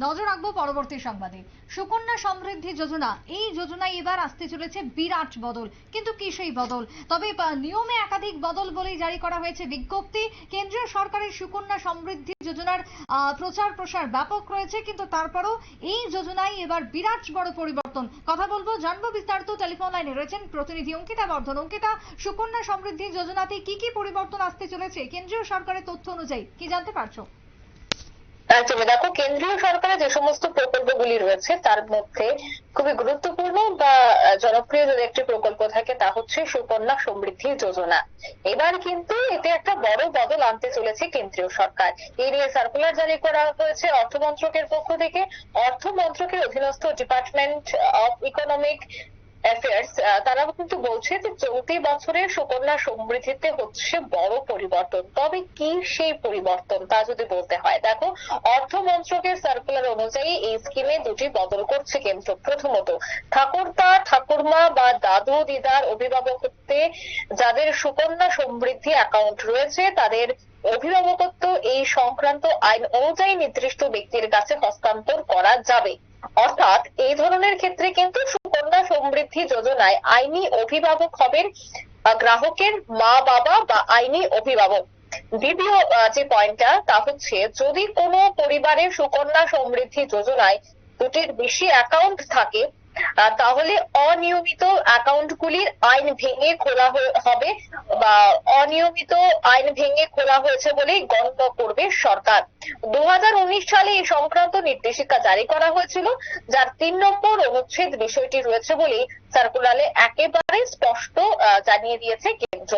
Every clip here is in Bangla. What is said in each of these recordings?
নজর রাখব পরবর্তী সংবাদে। সুকন্যা সমৃদ্ধি যোজনা, এই যোজনায় এবার আসতে চলেছে বিরাট বদল। কিন্তু কি সেই বদল? তবে নিয়মে একাধিক বদল বলেই জারি করা হয়েছে বিজ্ঞপ্তি। কেন্দ্রীয় সরকারের সুকন্যা সমৃদ্ধি যোজনার প্রচার প্রসার ব্যাপক রয়েছে, কিন্তু তারপরও এই যোজনায় এবার বিরাট বড় পরিবর্তন। কথা বলব, জানব বিস্তারিত। টেলিফোন লাইনে রয়েছেন প্রতিনিধি অঙ্কিতা বর্ধন। অঙ্কিতা, সুকন্যা সমৃদ্ধি যোজনাতে কি কি পরিবর্তন আসতে চলেছে? কেন্দ্রীয় সরকারের তথ্য অনুযায়ী, কি জানতে পারছ? একদমই দেখো কেন্দ্রীয় সরকারের যে সমস্ত প্রকল্পগুলি রয়েছে, তার মধ্যে খুবই গুরুত্বপূর্ণ বা জনপ্রিয় যদি একটি প্রকল্প থাকে, তা হচ্ছে সুকন্যা সমৃদ্ধি যোজনা। এবার কিন্তু এতে একটা বড় বদল আনতে চলেছে কেন্দ্রীয় সরকার। এই নিয়ে সার্কুলার জারি করা হয়েছে অর্থ মন্ত্রকের পক্ষ থেকে। অর্থ মন্ত্রকের অধীনস্থ ডিপার্টমেন্ট অফ ইকোনমিক অ্যাফেয়ার্স তারা কিন্তু বলছে যে চলতি বছরের সুকন্যা সমৃদ্ধিতে হচ্ছে বড় পরিবর্তন। তবে কি সেই পরিবর্তন, তা যদি বলতে হয়। দেখো, অর্থ মন্ত্রকের সার্কুলার অনুযায়ী এই স্কিমে দুটি বদল করছে কেন্দ্র প্রথমত, ঠাকুরদা, ঠাকুরমা বা দাদু, দিদার অভিভাবকত্বে যাদের সুকন্যা সমৃদ্ধি অ্যাকাউন্ট রয়েছে, তাদের অভিভাবকত্ব এই সংক্রান্ত আইন অনুযায়ী নির্দিষ্ট ব্যক্তির কাছে হস্তান্তর করা যাবে। অর্থাৎ এই ধরনের ক্ষেত্রে কিন্তু সমৃদ্ধি যোজনায় আইনি অভিভাবক হবেন গ্রাহকের মা বাবা বা আইনি অভিভাবক। দ্বিতীয় যে পয়েন্টটা, তা হচ্ছে যদি কোনো পরিবারের সুকন্যা সমৃদ্ধি যোজনায় দুটির বেশি অ্যাকাউন্ট থাকে তাহলে অনিয়মিত অ্যাকাউন্টগুলির আইন ভেঙে খোলা হবে বা অনিয়মিত আইন ভেঙে খোলা হয়েছে বলেই গণ্য করবে সরকার। দু হাজার উনিশ সালে এই সংক্রান্ত নির্দেশিকা জারি করা হয়েছিল, যার তিন নম্বর অনুচ্ছেদ বিষয়টি রয়েছে বলেই সার্কুলারে একেবারে স্পষ্ট জানিয়ে দিয়েছে কেন্দ্র।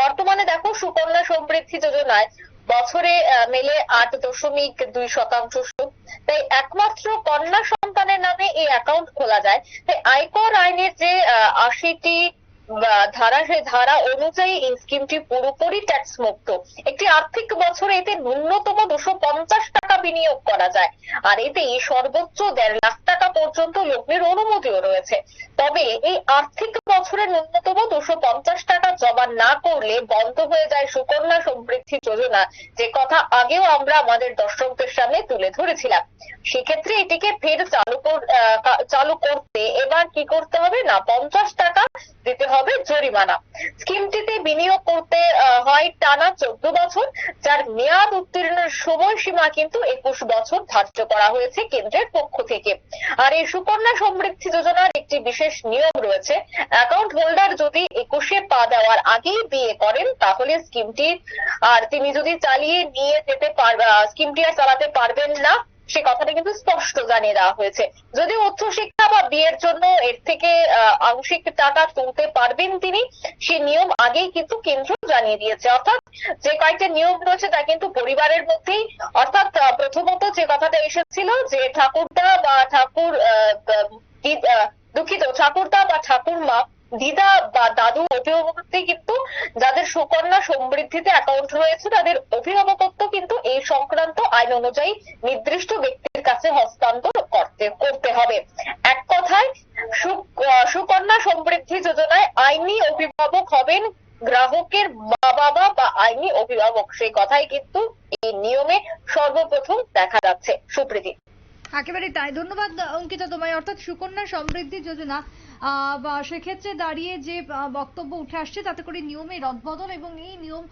বর্তমানে দেখো সুকন্যা সমৃদ্ধি যোজনায় বছরে মেলে আট দশমিক দুই শতাংশ সুদ। তাই একমাত্র কন্যা সন্তানের নামে এই অ্যাকাউন্ট খোলা যায়। তাই আয়কর আইনের যে আশিটি ধারা সেই ধারা অনুযায়ী এই স্কিমটি পুরোপুরি ট্যাক্স মুক্ত একটি আর্থিক বছরে এতে ন্যূনতম দুশো পঞ্চাশ টাকা বিনিয়োগ করা যায়। আর এতে সর্বোচ্চ দেড় লাখ টাকা পর্যন্ত লগ্নির অনুমতিও রয়েছে। তবে এই আর্থিক বছরে ন্যূনতম দুশো পঞ্চাশ টাকা জমা না করলে বন্ধ হয়ে যায় সুকন্যা সমৃদ্ধি যোজনা, যে কথা আগেও আমরা আমাদের দর্শকদের সামনে তুলে ধরেছিলাম। সেক্ষেত্রে এটিকে ফের চালু চালু করতে এবার কি করতে হবে? না, পঞ্চাশ টাকা দিতে হবে জরিমানা। স্কিমটিতে বিনিয়োগ করতে হয় টানা চোদ্দ বছর, যার মেয়াদ উত্তীর্ণের সময়সীমা কিন্তু একুশ বছর ধার্য করা হয়েছে কেন্দ্রের পক্ষ থেকে। আর এই সুকন্যা সমৃদ্ধি যোজনার একটি বিশেষ নিয়ম রয়েছে। অ্যাকাউন্ট হোল্ডার যদি একুশে পা দেওয়ার আগেই বিয়ে করেন, তাহলে স্কিমটি আর তিনি যদি চালিয়ে নিয়ে যেতে পার স্কিমটি আর চালাতে পারবেন না। সে কথাটা কিন্তু স্পষ্ট জানিয়ে দেওয়া হয়েছে। যদি উচ্চশিক্ষা বা বিয়ের জন্য এর থেকে আংশিক টাকা তুলতে পারবেন তিনি, সে নিয়ম আগেই কিন্তু কেন্দ্র জানিয়ে দিয়েছে। অর্থাৎ যে কয়েকটা নিয়ম রয়েছে তা কিন্তু পরিবারের মধ্যেই, অর্থাৎ প্রথমত যে কথাটা এসেছিল যে ঠাকুরদা বা ঠাকুর দুঃখিত, ঠাকুরদা বা ঠাকুরমা, দিদা বা দাদু অভিভাবকত্বে কিন্তু, যাদের সুকন্যা সমৃদ্ধিতে অ্যাকাউন্ট রয়েছে, তাদের এই সংক্রান্ত আইন অনুযায়ী নির্দিষ্ট ব্যক্তির কাছে হস্তান্তর করতে করতে হবে। এক কথায় সুকন্যা সমৃদ্ধি যোজনায় আইনি অভিভাবক হবেন গ্রাহকের মা বাবা বা আইনি অভিভাবক। সেই কথাই কিন্তু এই নিয়মে সর্বপ্রথম দেখা যাচ্ছে। সুপ্রীতি। একেবারে তাই। ধন্যবাদ, অঙ্কিতা তোমায়। অর্থাৎ সুকন্যা সমৃদ্ধি যোজনা সেক্ষেত্রে দাঁড়িয়ে যে বক্তব্য উঠে আসছে, তাতে করে নিয়মে রদবদল এবং এই নিয়ম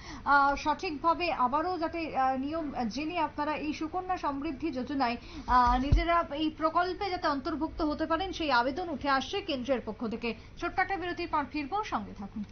সঠিকভাবে আবারও যাতে নিয়ম জেনে আপনারা এই সুকন্যা সমৃদ্ধি যোজনায় নিজেরা এই প্রকল্পে যাতে অন্তর্ভুক্ত হতে পারেন, সেই আবেদন উঠে আসছে কেন্দ্রের পক্ষ থেকে। ছোট্ট একটা বিরতির পর ফিরবো, সঙ্গে থাকুন।